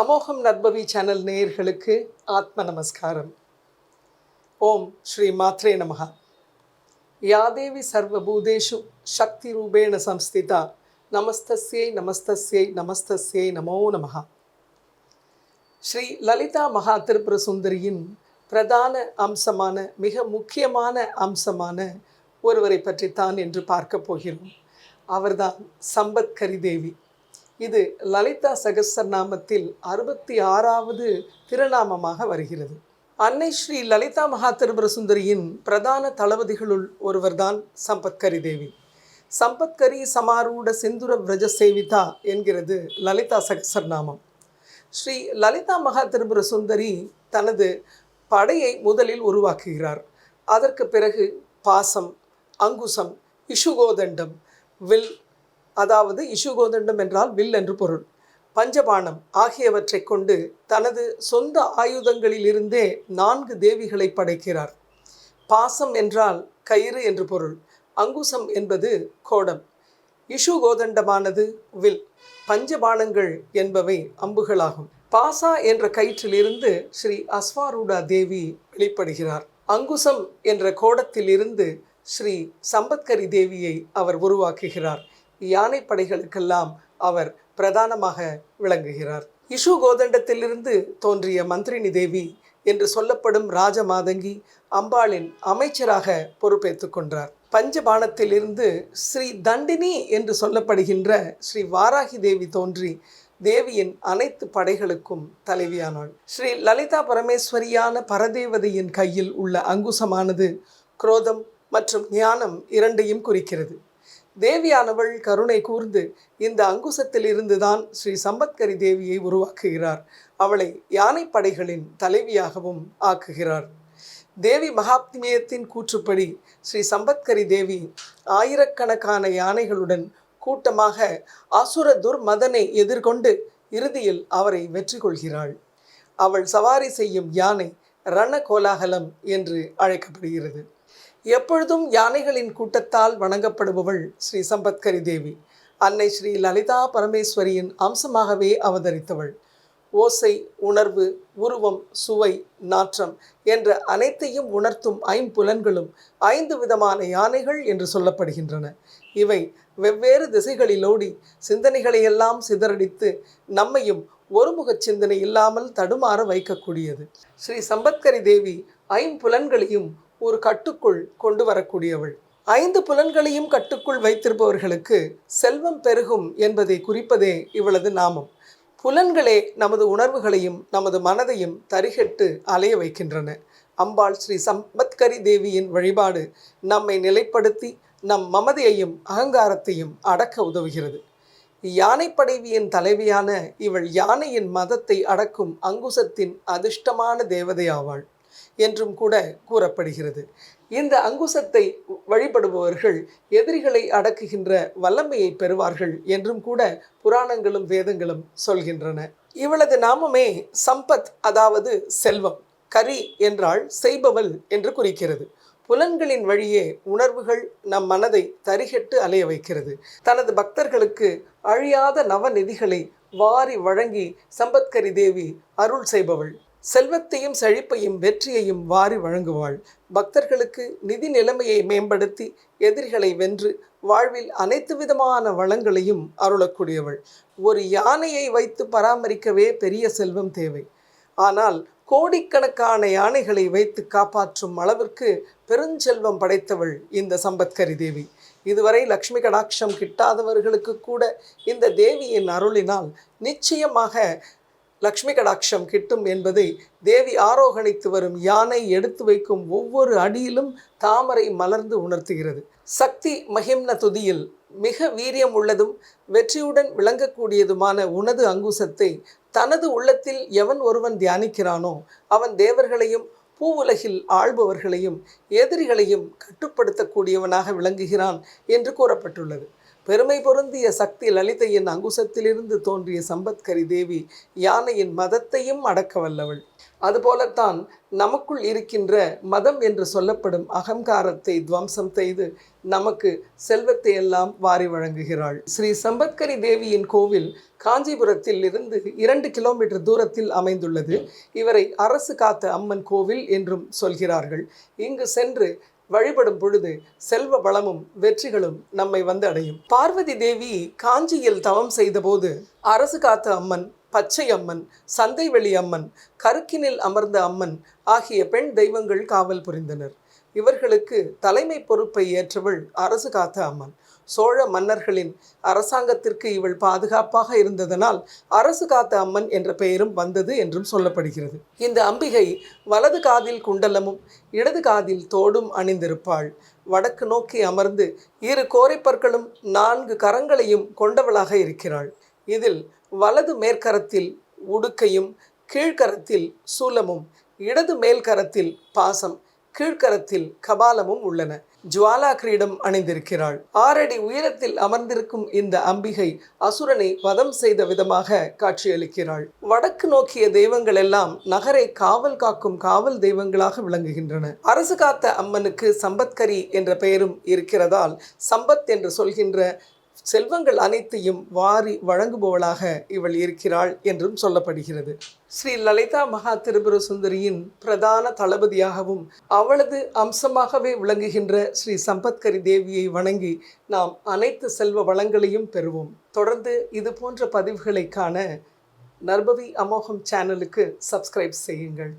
அமோகம் நர்பவி channel நேயர்களுக்கு ஆத்ம நமஸ்காரம். ஓம் ஸ்ரீ மாத்ரே நமகா யாதேவி சர்வபூதேஷு சக்தி ரூபேண சம்ஸ்திதா. நமஸ்தஸ்யை நமஸ்தஸ்யை நமஸ்தஸ்யை நமோ நமகா ஸ்ரீ லலிதா மகா திருப்புர சுந்தரியின் பிரதான அம்சமான மிக முக்கியமான அம்சமான ஒருவரை பற்றித்தான் என்று பார்க்க போகிறோம். அவர்தான் சம்பத்கரி தேவி. இது லலிதா சகஸ்ரநாமத்தில் அறுபத்தி ஆறாவது திருநாமமாக வருகிறது. அன்னை ஸ்ரீ லலிதா மகா திரிபுர சுந்தரியின் பிரதான தளபதிகளுள் ஒருவர்தான் சம்பத்கரி தேவி. சம்பத்கரி சமாரூட செந்துர விரஜ சேவிதா என்கிறது லலிதா சகஸ்ரநாமம் ஸ்ரீ லலிதா மகா திரிபுர சுந்தரி தனது படையை முதலில் உருவாக்குகிறார். அதற்கு பிறகு பாசம் அங்குசம் இஷுகோதண்டம் வில் அதாவது இஷுகோதண்டம் என்றால் வில் என்று பொருள். பஞ்சபாணம் ஆகியவற்றை கொண்டு தனது சொந்த ஆயுதங்களிலிருந்தே நான்கு தேவிகளை படைக்கிறார். பாசம் என்றால் கயிறு என்று பொருள். அங்குசம் என்பது கோடம். Issue கோதண்டமானது will. பஞ்சபாணங்கள் என்பவை அம்புகளாகும். பாசா என்ற கயிற்றிலிருந்து ஸ்ரீ அஸ்வாரூடா தேவி வெளிப்படுகிறார். அங்குசம் என்ற கோடத்திலிருந்து ஸ்ரீ சம்பத்கரி தேவியை அவர் உருவாக்குகிறார். யானை படைகளுக்கெல்லாம் அவர் பிரதானமாக விளங்குகிறார். இஷு கோதண்டத்திலிருந்து தோன்றிய மந்திரினி தேவி என்று சொல்லப்படும் ராஜமாதங்கி அம்பாளின் அமைச்சராக பொறுப்பேற்றுக் கொண்டார். பஞ்சபாணத்திலிருந்து ஸ்ரீ தண்டினி என்று சொல்லப்படுகின்ற ஸ்ரீ வாராகி தேவி தோன்றி தேவியின் அனைத்து படைகளுக்கும் தலைவியானாள். ஸ்ரீ லலிதா பரமேஸ்வரியான பரதேவதையின் கையில் உள்ள அங்குசமானது குரோதம் மற்றும் ஞானம் இரண்டையும் குறிக்கிறது. தேவியானவள் கருணை கூர்ந்து இந்த அங்குசத்திலிருந்து தான் ஸ்ரீ சம்பத்கரி தேவியை உருவாக்குகிறார். அவளை யானைப்படைகளின் தலைவியாகவும் ஆக்குகிறார். தேவி மகாத்மியத்தின் கூற்றுப்படி ஸ்ரீ சம்பத்கரி தேவி ஆயிரக்கணக்கான யானைகளுடன் கூட்டமாக அசுர துர்மதனை எதிர்கொண்டு இறுதியில் அவரை வெற்றி கொள்கிறாள். அவள் சவாரி செய்யும் யானை ரண கோலாகலம் என்று அழைக்கப்படுகிறது. எப்பொழுதும் யானைகளின் கூட்டத்தால் வணங்கப்படுபவள் ஸ்ரீ சம்பத்கரி தேவி. அன்னை ஸ்ரீ லலிதா பரமேஸ்வரியின் அம்சமாகவே அவதரித்தவள். ஓசை உணர்வு உருவம் சுவை நாற்றம் என்ற அனைத்தையும் உணர்த்தும் ஐம்புலன்களும் ஐந்து விதமான யானைகள் என்று சொல்லப்படுகின்றன. இவை வெவ்வேறு திசைகளிலோடி சிந்தனைகளையெல்லாம் சிதறடித்து நம்மையும் ஒருமுக சிந்தனை இல்லாமல் தடுமாற வைக்கக்கூடியது. ஸ்ரீ சம்பத்கரி தேவி ஐம்புலன்களையும் ஒரு கட்டுக்குள் கொண்டு வரக்கூடியவள். ஐந்து புலன்களையும் கட்டுக்குள் வைத்திருப்பவர்களுக்கு செல்வம் பெருகும் என்பதை குறிப்பதே இவளது நாமம். புலன்களே நமது உணர்வுகளையும் நமது மனதையும் தரிகட்டு அலைய வைக்கின்றன. அம்பாள் ஸ்ரீ சம்பத்கரி தேவியின் வழிபாடு நம்மை நிலைப்படுத்தி நம் மமதையையும் அகங்காரத்தையும் அடக்க உதவுகிறது. யானைப்படைவியின் தலைவியான இவள் யானையின் மதத்தை அடக்கும் அங்குசத்தின் அதிர்ஷ்டமான தேவதை ஆவாள் என்றும் கூட கூறப்படுகிறது. இந்த அங்குசத்தை வழிபடுபவர்கள் எதிரிகளை அடக்குகின்ற வல்லமையை பெறுவார்கள் என்றும் கூட புராணங்களும் வேதங்களும் சொல்கின்றன. இவளது நாமமே சம்பத் அதாவது செல்வம் கரி என்றால் செய்பவள் என்று குறிக்கிறது. புலன்களின் வழியே உணர்வுகள் நம் மனதை தரிகட்டு அலைய வைக்கிறது. தனது பக்தர்களுக்கு அழியாத நவநிதிகளை வாரி வழங்கி சம்பத்கரி தேவி அருள் செய்பவள். செல்வத்தையும் செழிப்பையும் வெற்றியையும் வாரி வழங்குவாள். பக்தர்களுக்கு நிதி நிலைமையை மேம்படுத்தி எதிரிகளை வென்று வாழ்வில் அனைத்து விதமான வளங்களையும் அருளக்கூடியவள். ஒரு யானையை வைத்து பராமரிக்கவே பெரிய செல்வம் தேவை. ஆனால் கோடிக்கணக்கான யானைகளை வைத்து காப்பாற்றும் அளவிற்கு பெருஞ்செல்வம் படைத்தவள் இந்த சம்பத்கரி தேவி. இதுவரை லக்ஷ்மி கடாட்சம் கிட்டாதவர்களுக்கு கூட இந்த தேவியின் அருளினால் நிச்சயமாக லக்ஷ்மி கடாட்சம் கிட்டும் என்பதை தேவி ஆரோகணித்து வரும் யானை எடுத்து வைக்கும் ஒவ்வொரு அடியிலும் தாமரை மலர்ந்து உணர்த்துகிறது. சக்தி மகிம்ன துதியில் மிக வீரியம் உள்ளதும் வெற்றியுடன் விளங்கக்கூடியதுமான உனது அங்குசத்தை தனது உள்ளத்தில் எவன் ஒருவன் தியானிக்கிறானோ அவன் தேவர்களையும் பூவுலகில் ஆள்பவர்களையும் எதிரிகளையும் கட்டுப்படுத்தக்கூடியவனாக விளங்குகிறான் என்று கூறப்பட்டுள்ளது. பெருமை பொருந்திய சக்தி லலிதையின் அங்குசத்திலிருந்து தோன்றிய சம்பத்கரி தேவி யானையின் மதத்தையும் அடக்க வல்லவள். அதுபோலத்தான் நமக்குள் இருக்கின்ற மதம் என்று சொல்லப்படும் அகங்காரத்தை துவம்சம் செய்து நமக்கு செல்வத்தை எல்லாம் வாரி வழங்குகிறாள். ஸ்ரீ சம்பத்கரி தேவியின் கோவில் காஞ்சிபுரத்தில் இருந்து இரண்டு கிலோமீட்டர் தூரத்தில் அமைந்துள்ளது. இவரை அரசு காத்த அம்மன் கோவில் என்றும் சொல்கிறார்கள். இங்கு சென்று வழிபடும் பொழுது செல்வ வளமும் வெற்றிகளும் நம்மை வந்து அடையும் பார்வதி தேவி காஞ்சியில் தவம் செய்தபோது அரசு காத்த அம்மன் பச்சை அம்மன் சந்தைவெளி அம்மன் கருக்கினில் அமர்ந்த அம்மன் ஆகிய பெண் தெய்வங்கள் காவல் புரிந்தனர். இவர்களுக்கு தலைமை பொறுப்பை ஏற்றவள் அரசு காத்த அம்மன். சோழ மன்னர்களின் அரசாங்கத்திற்கு இவள் பாதுகாப்பாக இருந்ததனால் அரசு காத்த அம்மன் என்ற பெயரும் வந்தது என்றும் சொல்லப்படுகிறது. இந்த அம்பிகை வலது காதில் குண்டலமும் இடது காதில் தோடும் அணிந்திருப்பாள். வடக்கு நோக்கி அமர்ந்து இரு கோரைப்பற்களும் நான்கு கரங்களையும் கொண்டவளாக இருக்கிறாள். இதில் வலது மேற்கரத்தில் உடுக்கையும் கீழ்கரத்தில் சூலமும் இடது மேல்கரத்தில் பாசம் கீழ்கரத்தில் கபாலமும் உள்ளன. ஜுவாலா கிரீடம் அணிந்திருக்கிறாள். ஆறடி உயரத்தில் அமர்ந்திருக்கும் இந்த அம்பிகை அசுரனை வதம் செய்த விதமாக காட்சியளிக்கிறாள். வடக்கு நோக்கிய தெய்வங்கள் எல்லாம் நகரை காவல் காக்கும் காவல் தெய்வங்களாக விளங்குகின்றன. அரசு காத்த அம்மனுக்கு சம்பத்கரி என்ற பெயரும் இருக்கிறதால் சம்பத் என்று சொல்கின்ற செல்வங்கள் அனைத்தையும் வாரி வழங்குபவளாக இவள் இருக்கிறாள் என்றும் சொல்லப்படுகிறது. ஸ்ரீ லலிதா மகா திரிபுர சுந்தரியின் பிரதான தளபதியாகவும் அவளது அம்சமாகவே விளங்குகின்ற ஸ்ரீ சம்பத்கரி தேவியை வணங்கி நாம் அனைத்து செல்வ வளங்களையும் பெறுவோம். தொடர்ந்து இது போன்ற பதிவுகளை காண நர்பவி அமோகம் சேனலுக்கு சப்ஸ்கிரைப் செய்யுங்கள்.